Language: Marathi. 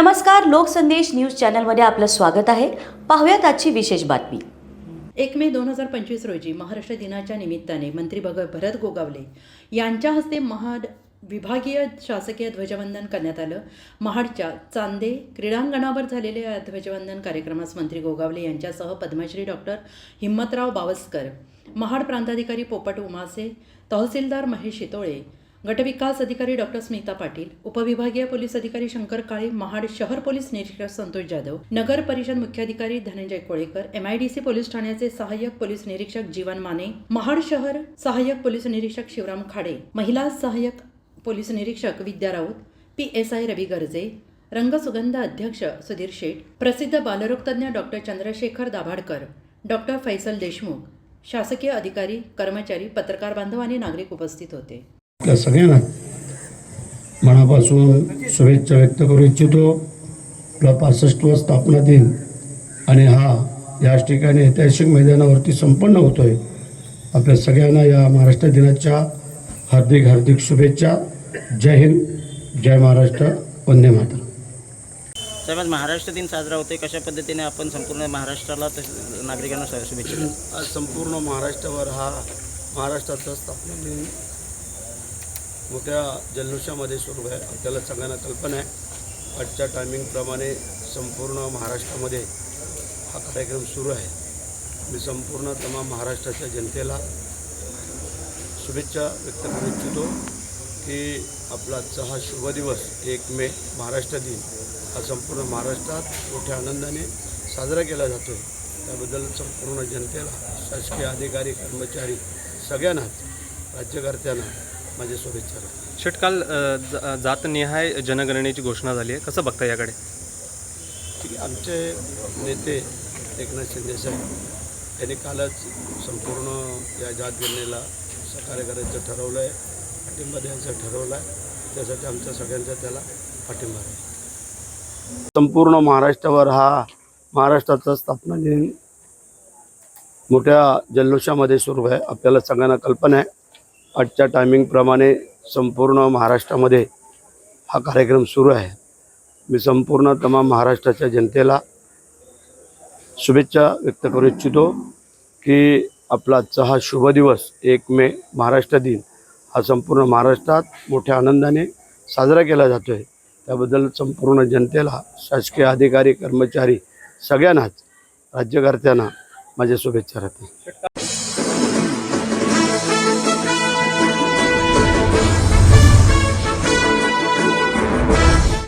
नमस्कार लोकसंदेश न्यूज चॅनलमध्ये आपलं स्वागत आहे. पाहूयात आजची विशेष बातमी. एक मे दोन हजार पंचवीस रोजी महाराष्ट्र दिनाच्या निमित्ताने मंत्री भग भरत गोगावले यांच्या हस्ते महाड विभागीय शासकीय ध्वजवंदन करण्यात आलं. महाडच्या चांदे क्रीडांगणावर झालेल्या या ध्वजवंदन कार्यक्रमास मंत्री गोगावले यांच्यासह पद्मश्री डॉक्टर हिम्मतराव बावस्कर महाड प्रांताधिकारी पोपट उमासे तहसीलदार महेश शितोळे गटविकास अधिकारी डॉक्टर स्मिता पाटील उपविभागीय पोलीस अधिकारी शंकर काळे महाड शहर पोलीस निरीक्षक संतोष जाधव नगर परिषद मुख्याधिकारी धनंजय कोळेकर एमआयडीसी पोलीस ठाण्याचे सहाय्यक पोलीस निरीक्षक जीवन माने महाड शहर सहाय्यक पोलीस निरीक्षक शिवराम खाडे महिला सहाय्यक पोलीस निरीक्षक Vidya Raut P S I Ravi Garje Rangsugandh अध्यक्ष सुधीर शेठ प्रसिद्ध बालरोगतज्ञ डॉक्टर चंद्रशेखर दाभाडकर डॉक्टर फैसल देशमुख शासकीय अधिकारी कर्मचारी पत्रकार बांधव आणि नागरिक उपस्थित होते. आपल्या सगळ्यांना मनापासून शुभेच्छा व्यक्त करू इच्छितो. आपला पासष्टवा स्थापना दिन आणि हा याच ठिकाणी ऐतिहासिक मैदानावरती संपन्न होतो आहे आपल्या सगळ्यांना या महाराष्ट्र दिनाच्या हार्दिक हार्दिक शुभेच्छा. जय हिंद जय महाराष्ट्र वंदे माता साहेब आज महाराष्ट्र दिन साजरा होतोय. कशा पद्धतीने आपण संपूर्ण महाराष्ट्राला तसेच नागरिकांना शुभेच्छा? आज संपूर्ण महाराष्ट्रावर हा महाराष्ट्राचा स्थापना दिन मोठ्या जल्लोषामध्ये सुरू आहे. आपल्याला सगळ्यांना कल्पना आहे आजच्या टायमिंगप्रमाणे संपूर्ण महाराष्ट्रामध्ये हा कार्यक्रम सुरू आहे. मी संपूर्ण तमाम महाराष्ट्राच्या जनतेला शुभेच्छा व्यक्त करू इच्छितो की आपला आजचा हा शुभ दिवस एक मे महाराष्ट्र दिन हा संपूर्ण महाराष्ट्रात मोठ्या आनंदाने साजरा केला जातो आहे त्याबद्दल संपूर्ण जनतेला शासकीय अधिकारी कर्मचारी सगळ्यांनाच राज्यकर्त्यांना माझ्या शुभेच्छा षटकाल जातनिहाय जनगणनेची घोषणा झाली आहे. कसं बघता याकडे? ठीक आहे आमचे नेते एकनाथ शिंदे साहेब यांनी कालच संपूर्ण या जात गणनेला सहकार्य करायचं ठरवलं आहे पाठिंबा द्यायचं ठरवलं आहे त्यासाठी आमच्या सगळ्यांचा त्याला पाठिंबा आहे. संपूर्ण महाराष्ट्रावर हा महाराष्ट्राचा स्थापना दिन मोठ्या जल्लोषामध्ये सुरू आहे. आपल्याला सगळ्यांना कल्पना आहे. आजच्या टायमिंगप्रमाणे संपूर्ण महाराष्ट्रामध्ये हा कार्यक्रम सुरू आहे. मी संपूर्ण तमाम महाराष्ट्राच्या जनतेला शुभेच्छा व्यक्त करू इच्छितो की आपला आजचा हा शुभ दिवस एक मे महाराष्ट्र दिन हा संपूर्ण महाराष्ट्रात मोठ्या आनंदाने साजरा केला जातो आहे त्याबद्दल संपूर्ण जनतेला शासकीय अधिकारी कर्मचारी सगळ्यांनाच राज्यकर्त्यांना माझ्या शुभेच्छा राहतील.